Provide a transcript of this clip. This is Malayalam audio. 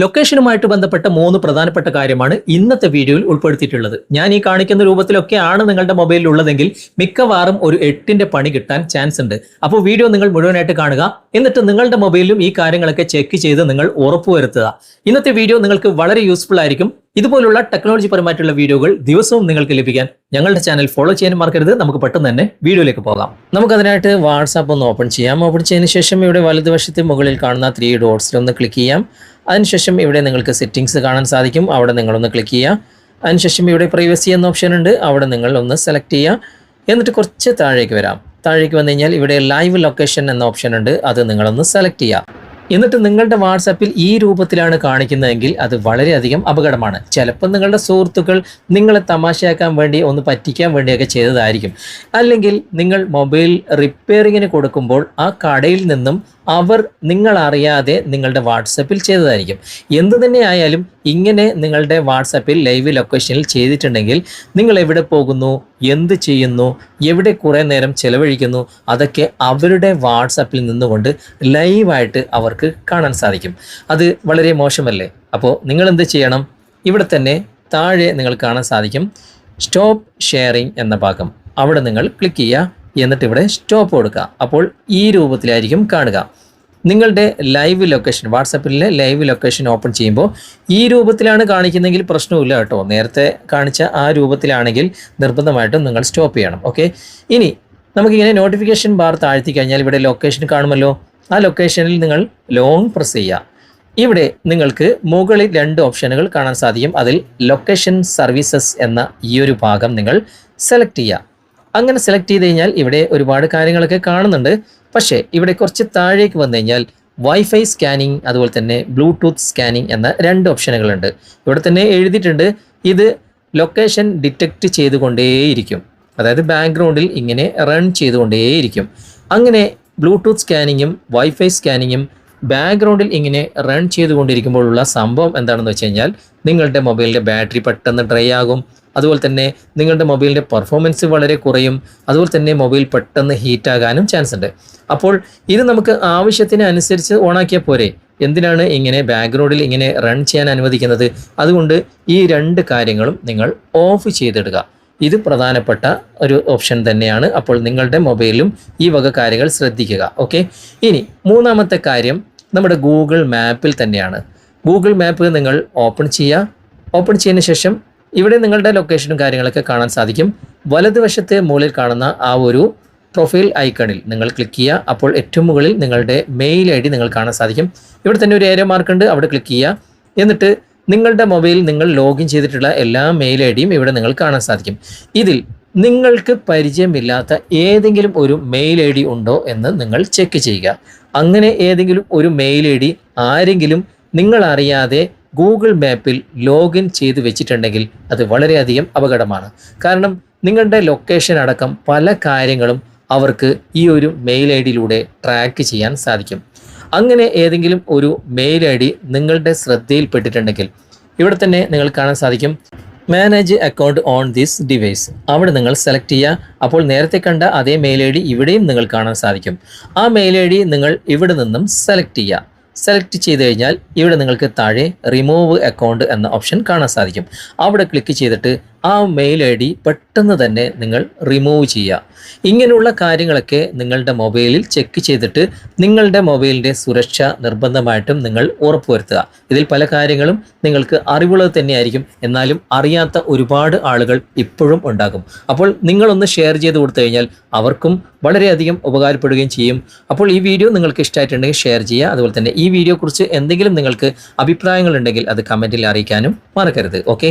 ലൊക്കേഷനുമായിട്ട് ബന്ധപ്പെട്ട മൂന്ന് പ്രധാനപ്പെട്ട കാര്യമാണ് ഇന്നത്തെ വീഡിയോയിൽ ഉൾപ്പെടുത്തിയിട്ടുള്ളത്. ഞാൻ ഈ കാണിക്കുന്ന രൂപത്തിലൊക്കെയാണ് നിങ്ങളുടെ മൊബൈലിൽ ഉള്ളതെങ്കിൽ മിക്കവാറും ഒരു എട്ടിന്റെ പണി കിട്ടാൻ ചാൻസ് ഉണ്ട്. അപ്പോൾ വീഡിയോ നിങ്ങൾ മുഴുവനായിട്ട് കാണുക. എന്നിട്ട് നിങ്ങളുടെ മൊബൈലിലും ഈ കാര്യങ്ങളൊക്കെ ചെക്ക് ചെയ്ത് നിങ്ങൾ ഉറപ്പുവരുത്തുക. ഇന്നത്തെ വീഡിയോ നിങ്ങൾക്ക് വളരെ യൂസ്ഫുൾ ആയിരിക്കും. ഇതുപോലുള്ള ടെക്നോളജി പരമായിട്ടുള്ള വീഡിയോകൾ ദിവസവും നിങ്ങൾക്ക് ലഭിക്കാൻ ഞങ്ങളുടെ ചാനൽ ഫോളോ ചെയ്യാൻ മറക്കരുത്. നമുക്ക് പെട്ടെന്ന് തന്നെ വീഡിയോയിലേക്ക് പോകാം. നമുക്ക് അതിനായിട്ട് വാട്സാപ്പ് ഒന്ന് ഓപ്പൺ ചെയ്യാം. ഓപ്പൺ ചെയ്തതിന് ശേഷം ഇവിടെ വലതുവശത്തെ മുകളിൽ കാണുന്ന ത്രീ ഡോട്ട്സിൽ ഒന്ന് ക്ലിക്ക് ചെയ്യാം. അതിനുശേഷം ഇവിടെ നിങ്ങൾക്ക് സെറ്റിങ്സ് കാണാൻ സാധിക്കും. അവിടെ നിങ്ങളൊന്ന് ക്ലിക്ക് ചെയ്യുക. അതിനുശേഷം ഇവിടെ പ്രൈവസി എന്ന ഓപ്ഷൻ ഉണ്ട്. അവിടെ നിങ്ങൾ ഒന്ന് സെലക്ട് ചെയ്യുക. എന്നിട്ട് കുറച്ച് താഴേക്ക് വരാം. താഴേക്ക് വന്നു കഴിഞ്ഞാൽ ഇവിടെ ലൈവ് ലൊക്കേഷൻ എന്ന ഓപ്ഷൻ ഉണ്ട്. അത് നിങ്ങളൊന്ന് സെലക്ട് ചെയ്യുക. എന്നിട്ട് നിങ്ങളുടെ വാട്സാപ്പിൽ ഈ രൂപത്തിലാണ് കാണിക്കുന്നതെങ്കിൽ അത് വളരെയധികം അപകടമാണ്. ചിലപ്പോൾ നിങ്ങളുടെ സുഹൃത്തുക്കൾ നിങ്ങളെ തമാശയാക്കാൻ വേണ്ടി ഒന്ന് പറ്റിക്കാൻ വേണ്ടിയൊക്കെ ചെയ്തതായിരിക്കും. അല്ലെങ്കിൽ നിങ്ങൾ മൊബൈൽ റിപ്പയറിങ്ങിന് കൊടുക്കുമ്പോൾ ആ കടയിൽ നിന്നും അവർ നിങ്ങൾ അറിയാതെ നിങ്ങളുടെ വാട്സപ്പിൽ ചെയ്തതായിരിക്കും. എന്തു തന്നെ ആയാലും ഇങ്ങനെ നിങ്ങളുടെ വാട്സപ്പിൽ ലൈവ് ലൊക്കേഷനിൽ ചെയ്തിട്ടുണ്ടെങ്കിൽ നിങ്ങൾ എവിടെ പോകുന്നു എന്ത് ചെയ്യുന്നു എവിടെ കുറേ നേരം ചിലവഴിക്കുന്നു അതൊക്കെ അവരുടെ വാട്സപ്പിൽ നിന്നുകൊണ്ട് ലൈവായിട്ട് അവർക്ക് കാണാൻ സാധിക്കും. അത് വളരെ മോശമല്ലേ? അപ്പോൾ നിങ്ങൾ എന്ത് ചെയ്യണം? ഇവിടെ തന്നെ താഴെ നിങ്ങൾ കാണാൻ സാധിക്കും സ്റ്റോപ്പ് ഷെയറിംഗ് എന്ന ഭാഗം. അവിടെ നിങ്ങൾ ക്ലിക്ക് ചെയ്യുക. എന്നിട്ട് ഇവിടെ സ്റ്റോപ്പ് കൊടുക്കുക. അപ്പോൾ ഈ രൂപത്തിലായിരിക്കും കാണുക. നിങ്ങളുടെ ലൈവ് ലൊക്കേഷൻ വാട്സപ്പിലെ ലൈവ് ലൊക്കേഷൻ ഓപ്പൺ ചെയ്യുമ്പോൾ ഈ രൂപത്തിലാണ് കാണിക്കുന്നതെങ്കിൽ പ്രശ്നമില്ല കേട്ടോ. നേരത്തെ കാണിച്ച ആ രൂപത്തിലാണെങ്കിൽ നിർബന്ധമായിട്ടും നിങ്ങൾ സ്റ്റോപ്പ് ചെയ്യണം. ഓക്കെ ഇനി നമുക്കിങ്ങനെ നോട്ടിഫിക്കേഷൻ ബാർ താഴ്ത്തി കഴിഞ്ഞാൽ ഇവിടെ ലൊക്കേഷൻ കാണുമല്ലോ. ആ ലൊക്കേഷനിൽ നിങ്ങൾ ലോങ് പ്രസ് ചെയ്യുക. ഇവിടെ നിങ്ങൾക്ക് മുകളിൽ രണ്ട് ഓപ്ഷനുകൾ കാണാൻ സാധിക്കും. അതിൽ ലൊക്കേഷൻ സർവീസസ് എന്ന ഈ ഒരു ഭാഗം നിങ്ങൾ സെലക്ട് ചെയ്യുക. അങ്ങനെ സെലക്ട് ചെയ്ത് കഴിഞ്ഞാൽ ഇവിടെ ഒരുപാട് കാര്യങ്ങളൊക്കെ കാണുന്നുണ്ട്. പക്ഷേ ഇവിടെ കുറച്ച് താഴേക്ക് വന്നു കഴിഞ്ഞാൽ വൈഫൈ സ്കാനിങ് അതുപോലെ തന്നെ ബ്ലൂടൂത്ത് സ്കാനിങ് എന്ന രണ്ട് ഓപ്ഷനുകളുണ്ട്. ഇവിടെ തന്നെ എഴുതിയിട്ടുണ്ട് ഇത് ലൊക്കേഷൻ ഡിറ്റക്റ്റ് ചെയ്തുകൊണ്ടേയിരിക്കും. അതായത് ബാക്ക്ഗ്രൗണ്ടിൽ ഇങ്ങനെ റൺ ചെയ്തുകൊണ്ടേയിരിക്കും. അങ്ങനെ ബ്ലൂടൂത്ത് സ്കാനിങ്ങും വൈഫൈ സ്കാനിങ്ങും ബാക്ക്ഗ്രൗണ്ടിൽ ഇങ്ങനെ റൺ ചെയ്തുകൊണ്ടിരിക്കുമ്പോഴുള്ള സംഭവം എന്താണെന്ന് വെച്ച് കഴിഞ്ഞാൽ നിങ്ങളുടെ മൊബൈലിന്റെ ബാറ്ററി പെട്ടെന്ന് ഡ്രൈ ആകും. അതുപോലെ തന്നെ നിങ്ങളുടെ മൊബൈലിന്റെ പെർഫോമൻസ് വളരെ കുറയും. അതുപോലെ തന്നെ മൊബൈൽ പെട്ടെന്ന് ഹീറ്റാകാനും ചാൻസ് ഉണ്ട്. അപ്പോൾ ഇത് നമുക്ക് ആവശ്യത്തിന് അനുസരിച്ച് ഓണാക്കിയാൽ പോരെ. എന്തിനാണ് ഇങ്ങനെ ബാക്ക്ഗ്രൗണ്ടിൽ ഇങ്ങനെ റൺ ചെയ്യാൻ അനുവദിക്കുന്നത്? അതുകൊണ്ട് ഈ രണ്ട് കാര്യങ്ങളും നിങ്ങൾ ഓഫ് ചെയ്തിടുക. ഇത് പ്രധാനപ്പെട്ട ഒരു ഓപ്ഷൻ തന്നെയാണ്. അപ്പോൾ നിങ്ങളുടെ മൊബൈലിലും ഈ വക കാര്യങ്ങൾ ശ്രദ്ധിക്കുക. ഓക്കെ ഇനി മൂന്നാമത്തെ കാര്യം നമ്മുടെ ഗൂഗിൾ മാപ്പിൽ തന്നെയാണ്. ഗൂഗിൾ മാപ്പ് നിങ്ങൾ ഓപ്പൺ ചെയ്യുക. ഓപ്പൺ ചെയ്തതിന് ശേഷം ഇവിടെ നിങ്ങളുടെ ലൊക്കേഷനും കാര്യങ്ങളൊക്കെ കാണാൻ സാധിക്കും. വലതുവശത്തെ മുകളിൽ കാണുന്ന ആ ഒരു പ്രൊഫൈൽ ഐക്കണിൽ നിങ്ങൾ ക്ലിക്ക് ചെയ്യുക. അപ്പോൾ ഏറ്റവും മുകളിൽ നിങ്ങളുടെ മെയിൽ ഐ ഡി നിങ്ങൾ കാണാൻ സാധിക്കും. ഇവിടെ തന്നെ ഒരു ഏരിയ മാർക്ക് ഉണ്ട്. അവിടെ ക്ലിക്ക് ചെയ്യുക. എന്നിട്ട് നിങ്ങളുടെ മൊബൈൽ നിങ്ങൾ ലോഗിൻ ചെയ്തിട്ടുള്ള എല്ലാ മെയിൽ ഐ ഡിയും ഇവിടെ നിങ്ങൾ കാണാൻ സാധിക്കും. ഇതിൽ നിങ്ങൾക്ക് പരിചയമില്ലാത്ത ഏതെങ്കിലും ഒരു മെയിൽ ഐ ഡി ഉണ്ടോ എന്ന് നിങ്ങൾ ചെക്ക് ചെയ്യുക. അങ്ങനെ ഏതെങ്കിലും ഒരു മെയിൽ ഐ ഡി ആരെങ്കിലും നിങ്ങൾ അറിയാതെ ഗൂഗിൾ മാപ്പിൽ ലോഗിൻ ചെയ്ത് വെച്ചിട്ടുണ്ടെങ്കിൽ അത് വളരെയധികം അപകടമാണ്. കാരണം നിങ്ങളുടെ ലൊക്കേഷൻ അടക്കം പല കാര്യങ്ങളും അവർക്ക് ഈ ഒരു മെയിൽ ഐ ഡിയിലൂടെ ട്രാക്ക് ചെയ്യാൻ സാധിക്കും. അങ്ങനെ ഏതെങ്കിലും ഒരു മെയിൽ ഐ ഡി നിങ്ങളുടെ ശ്രദ്ധയിൽപ്പെട്ടിട്ടുണ്ടെങ്കിൽ ഇവിടെ തന്നെ നിങ്ങൾ കാണാൻ സാധിക്കും manage account on this device അവിടെ നിങ്ങൾ സെലക്ട് ചെയ്യുക. അപ്പോൾ നേരത്തെ കണ്ട അതേ മെയിൽ ഐ ഡി ഇവിടെയും നിങ്ങൾ കാണാൻ സാധിക്കും. ആ മെയിൽ ഐ ഡി നിങ്ങൾ ഇവിടെ നിന്നും സെലക്ട് ചെയ്യുക. സെലക്ട് ചെയ്ത് കഴിഞ്ഞാൽ ഇവിടെ നിങ്ങൾക്ക് താഴെ റിമൂവ് അക്കൗണ്ട് എന്ന ഓപ്ഷൻ കാണാൻ സാധിക്കും. അവിടെ ക്ലിക്ക് ചെയ്തിട്ട് ആ മെയിൽ ഐ ഡി പെട്ടെന്ന് തന്നെ നിങ്ങൾ റിമൂവ് ചെയ്യുക. ഇങ്ങനെയുള്ള കാര്യങ്ങളൊക്കെ നിങ്ങളുടെ മൊബൈലിൽ ചെക്ക് ചെയ്തിട്ട് നിങ്ങളുടെ മൊബൈലിന്റെ സുരക്ഷ നിർബന്ധമായിട്ടും നിങ്ങൾ ഉറപ്പുവരുത്തുക. ഇതിൽ പല കാര്യങ്ങളും നിങ്ങൾക്ക് അറിവുള്ളത് തന്നെയായിരിക്കും. എന്നാലും അറിയാത്ത ഒരുപാട് ആളുകൾ ഇപ്പോഴും ഉണ്ടാകും. അപ്പോൾ നിങ്ങളൊന്ന് ഷെയർ ചെയ്ത് കൊടുത്തു കഴിഞ്ഞാൽ അവർക്കും വളരെയധികം ഉപകാരപ്പെടുകയും ചെയ്യും. അപ്പോൾ ഈ വീഡിയോ നിങ്ങൾക്ക് ഇഷ്ടമായിട്ടുണ്ടെങ്കിൽ ഷെയർ ചെയ്യുക. അതുപോലെ തന്നെ ഈ വീഡിയോയെക്കുറിച്ച് എന്തെങ്കിലും നിങ്ങൾക്ക് അഭിപ്രായങ്ങളുണ്ടെങ്കിൽ അത് കമന്റിൽ അറിയിക്കാനും മറക്കരുത്. ഓക്കെ